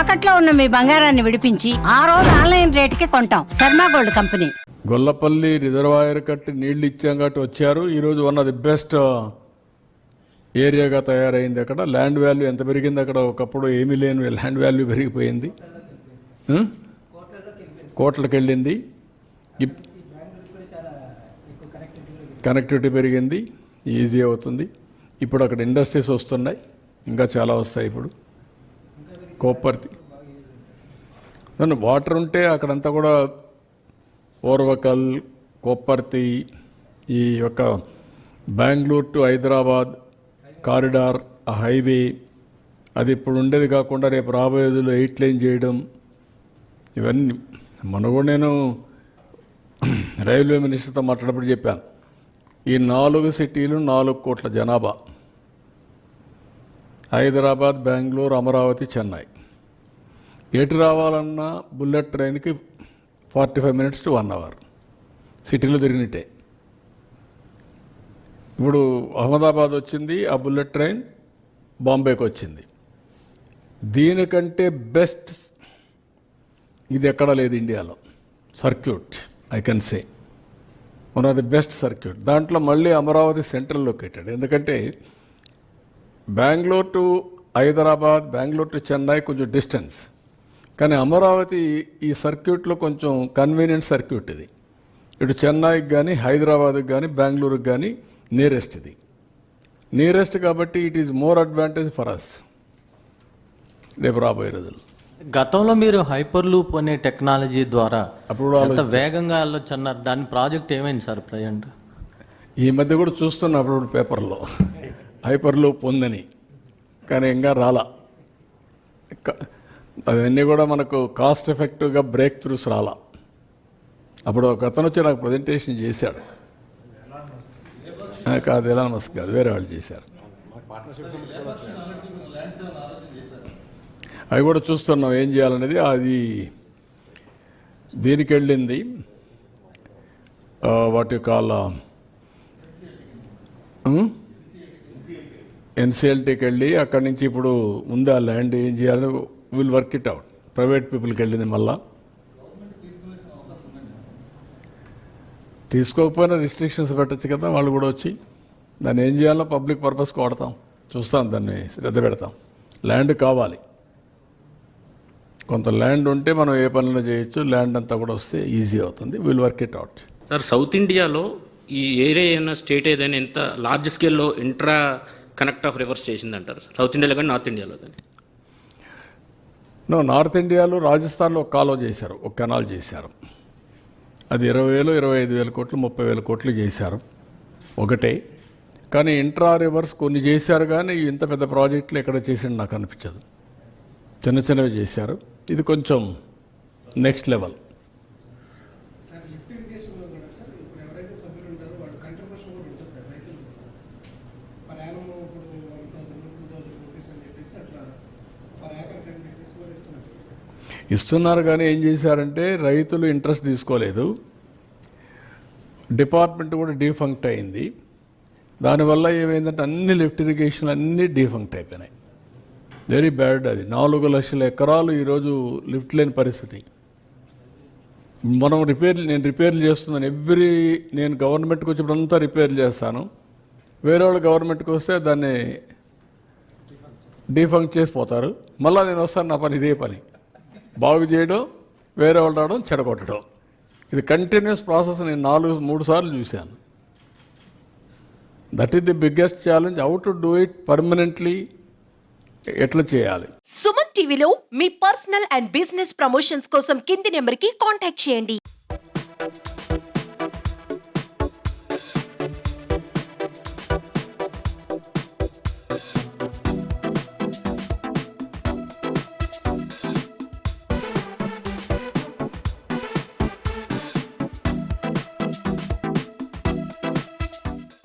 తాకట్లో ఉన్న మీ బంగారాన్ని విడిపించి ఆ రోజు ఆన్లైన్ రేటుకి కొంటాం. Sharma gold company. Gollapalli reservoir కట్టి నీళ్ళు ఇచ్చాం కాబట్టి వచ్చారు. ఈరోజు వన్ ఆఫ్ ది బెస్ట్ ఏరియాగా తయారైంది అక్కడ. ల్యాండ్ వాల్యూ ఎంత పెరిగింది అక్కడ? ఒకప్పుడు ఏమీ లేని ల్యాండ్ వాల్యూ పెరిగిపోయింది. Hmm? కోట్లకి కోట్లకు వెళ్ళింది. ఇప్- కనెక్టివిటీ పెరిగింది. ఈజీ అవుతుంది. ఇప్పుడు అక్కడ ఇండస్ట్రీస్ వస్తున్నాయి. ఇంకా చాలా వస్తాయి ఇప్పుడు. కోప్పర్తి. దాని వాటర్ ఉంటే అక్కడంతా కూడా ఓర్వకల్ కోపర్తి ఈ యొక్క బెంగళూరు టు హైదరాబాద్ కారిడార్ ఆ హైవే అది ఇప్పుడు ఉండేది కాకుండా రేపు రాబోయేదిలో ఎయిట్ లైన్ చేయడం ఇవన్నీ. మన కూడా నేను రైల్వే మినిస్టర్తో మాట్లాడప్పుడు చెప్పాను. ఈ నాలుగు సిటీలు నాలుగు కోట్ల జనాభా. హైదరాబాద్ బెంగళూరు అమరావతి చెన్నై. ఎటు రావాలన్నా బుల్లెట్ ట్రైన్కి forty five minutes to one hour. సిటీలో తిరిగినట్టే. ఇప్పుడు అహ్మదాబాద్ వచ్చింది ఆ బుల్లెట్ ట్రైన్ బాంబేకి వచ్చింది. దీనికంటే బెస్ట్ ఇది ఎక్కడా లేదు ఇండియాలో. Circuit I can say one of the best circuit దాంట్లో మళ్ళీ అమరావతి సెంట్రల్ లొకేటెడ్ ఎందుకంటే బెంగళూరు టు హైదరాబాద్ బెంగళూరు టు చెన్నై కొంచెం డిస్టెన్స్. కానీ అమరావతి ఈ సర్క్యూట్లో కొంచెం కన్వీనియంట్ సర్క్యూట్ ఇది. ఇటు చెన్నైకి కానీ హైదరాబాద్కి కానీ బెంగళూరుకి కానీ నియరెస్ట్ ఇది. నియరెస్ట్ కాబట్టి it is more advantage for us రేపు రాబోయే రోజులు గతంలో మీరు హైపర్ లూప్ అనే టెక్నాలజీ ద్వారా అప్పుడు ఎంత వేగంగా వెళ్ళొచ్చు అన్నారు దాని ప్రాజెక్ట్ ఏమైంది సార్ ప్రజెంట్? ఈ మధ్య కూడా చూస్తున్నా అప్పుడు పేపర్లో. హైపర్లూప్ ఉందని కానీ ఇంకా రాలా. అవన్నీ కూడా మనకు కాస్ట్ ఎఫెక్టివ్గా బ్రేక్ త్రూస్ రాలా. అప్పుడు ఒక అతను వచ్చి నాకు ప్రజెంటేషన్ చేశాడు. కాదు ఎలా మస్క్ కాదు వేరే వాళ్ళు చేశారు. అవి కూడా చూస్తున్నాం ఏం చేయాలనేది. అది దీనికి వెళ్ళింది? వాటి కాల ఎన్సిఎల్టీకి వెళ్ళి అక్కడి నుంచి ఇప్పుడు ఉందా ల్యాండ్ ఏం చేయాలని will work it out private పీపుల్కి వెళ్ళింది మళ్ళా. తీసుకోకపోయినా రిస్ట్రిక్షన్స్ పెట్టచ్చు కదా వాళ్ళు కూడా వచ్చి. దాన్ని ఏం చేయాలో పబ్లిక్ పర్పస్ వాడతాం. చూస్తాం దాన్ని శ్రద్ధ పెడతాం. ల్యాండ్ కావాలి. కొంత ల్యాండ్ ఉంటే మనం ఏ పనులు చేయొచ్చు ల్యాండ్ అంతా కూడా వస్తే ఈజీ అవుతుంది. Will work it out sir south ఇండియాలో ఈ ఏరియా ఏమైనా స్టేట్ ఏదైనా ఎంత లార్జ్ స్కేల్లో ఇంట్రా కనెక్ట్ ఆఫ్ రివర్స్ చేసిందంటారు సార్? సౌత్ ఇండియాలో కానీ నార్త్ ఇండియాలో కానీ. నో నార్త్ ఇండియాలో రాజస్థాన్లో ఒక కాలువ చేశారు ఒక కెనాల్ చేశారు. అది ఇరవై వేలు ఇరవై ఐదు వేల కోట్లు ముప్పై వేల కోట్లు చేశారు. ఒకటే. కానీ ఇంట్రా రివర్స్ కొన్ని చేశారు కానీ ఇంత పెద్ద ప్రాజెక్టులు ఎక్కడ చేసిండు నాకు అనిపించదు. చిన్న చిన్నవి చేశారు. ఇది కొంచెం నెక్స్ట్ లెవెల్. సార్ ఇప్పుడు టూ థౌసండ్ రూపీస్ అని చెప్పేసి అట్లా పర్ ఏకర్ టెన్ రూపీస్ కూడా ఇస్తున్నారు. సార్ ఇస్తున్నారు కానీ ఏం చేశారంటే రైతులు ఇంట్రెస్ట్ తీసుకోలేదు. డిపార్ట్మెంట్ కూడా డీఫంక్ట్ అయింది. దానివల్ల ఏమైందంటే అన్ని లిఫ్ట్ ఇరిగేషన్ అన్నీ డీఫంక్ట్ అయిపోయినాయి. వెరీ బ్యాడ్ అది. నాలుగు లక్షల ఎకరాలు ఈరోజు లిఫ్ట్ లేని పరిస్థితి. మనం రిపేర్ నేను రిపేర్లు చేస్తున్నాను. ఎవ్రీ నేను గవర్నమెంట్కి వచ్చినప్పుడు అంతా రిపేర్లు చేస్తాను. వేరే వాళ్ళు గవర్నమెంట్కి వస్తే దాన్ని డీఫంక్ట్ చేసిపోతారు. మళ్ళీ నేను వస్తాను నా పని ఇదే పని. బాగు చేయడం వేరే వాళ్ళు రావడం చెడగొట్టడం. ఇది కంటిన్యూస్ ప్రాసెస్ నేను నాలుగు మూడు సార్లు చూశాను. That is the biggest challenge how to do it permanently ఎట్లా చేయాలి? సుమన్ టీవీలో మీ పర్సనల్ అండ్ బిజినెస్ ప్రమోషన్స్ కోసం కింది నెంబర్కి కాంటాక్ట్ చేయండి.